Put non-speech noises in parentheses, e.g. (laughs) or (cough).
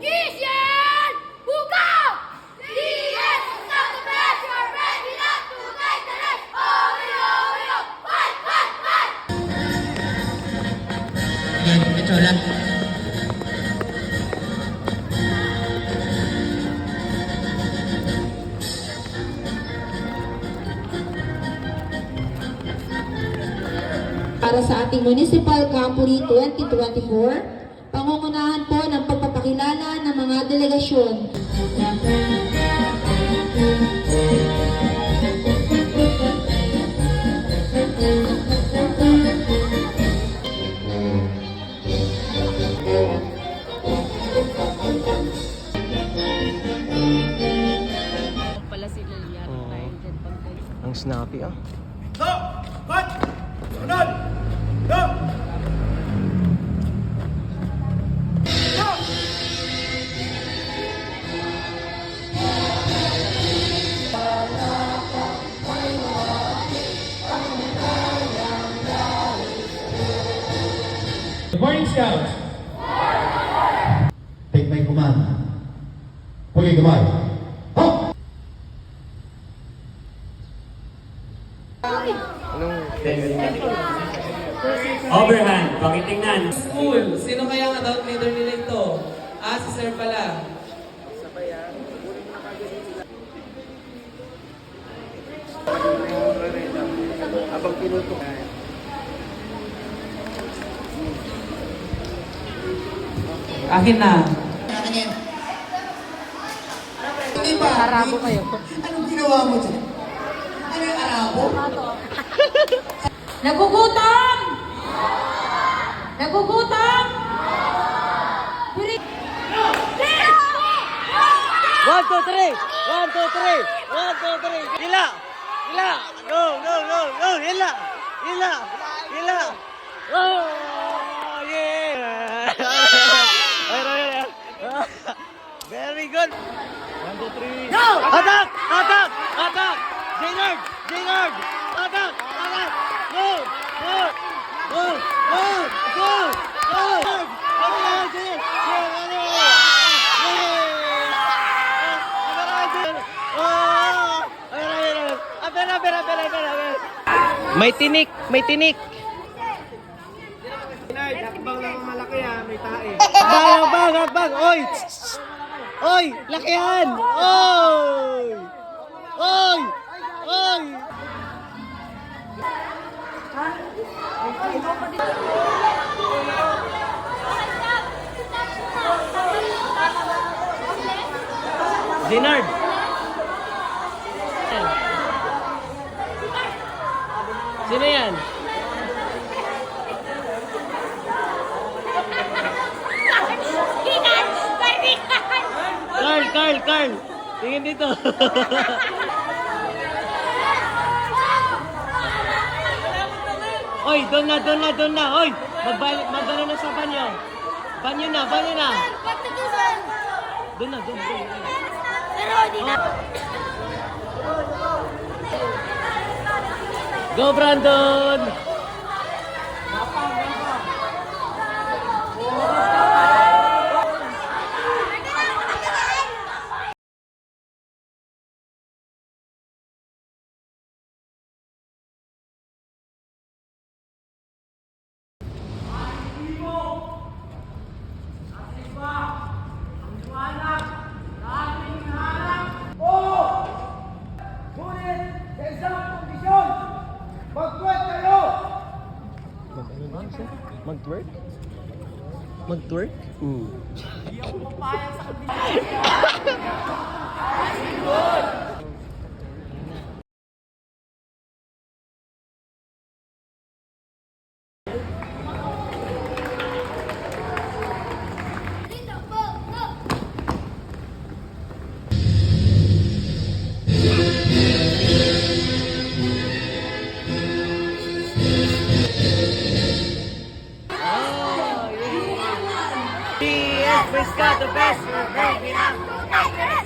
Christian! Buka! Yes! Stop the best! You're ready not! Oh, yo, yo! Fight, fight, para sa ating Municipal Camporee 2024, pangungunahan po ng pagpapakilala ng mga delegasyon. Ang snappy ah. Good morning, Scouts. Take my command. Okay, goodbye. Anong Overhand, pakitingnan. School. Sino kaya ang adult leader nila ito? Ah, si Sir pala. Abang pinuto. Akin na. Hindi ba? Arabo kayo. Anong ginawa mo dyan? Ano yung Arabo? Nagugutom! Nagugutom! One, two, three! One, two, three! One, two, three! Hila! Hila! Go, go, go, go! Hila! Hila! Hila! Oh! Good! One, two, three! Go! Attack! Attack! Attack! Jaynard! Jaynard! Attack! Attack! Go! Go! Go! Go! Go! Go! May tinik, may tinik. Hakbang lang ang malaki ha, may tae. Bang, bang, bang. Oy! Oy, lakihan. Oy! Oy! Oy! Dinard. Sino yan? Carl, Carl. Tingin dito. (laughs) Oy, doon na, doon na, doon na. Oy, magbalik, magano na sa banyo. Banyo na, banyo na. Doon na, doon, doon. Pero hindi na. Go, Brandon! Ngunit, sa isang kondisyon, mag-quit kayo! Mag-ano ba siya? Mag-twerk? Mag-twerk? Mm. PS Frisca, the do verso, vem virar.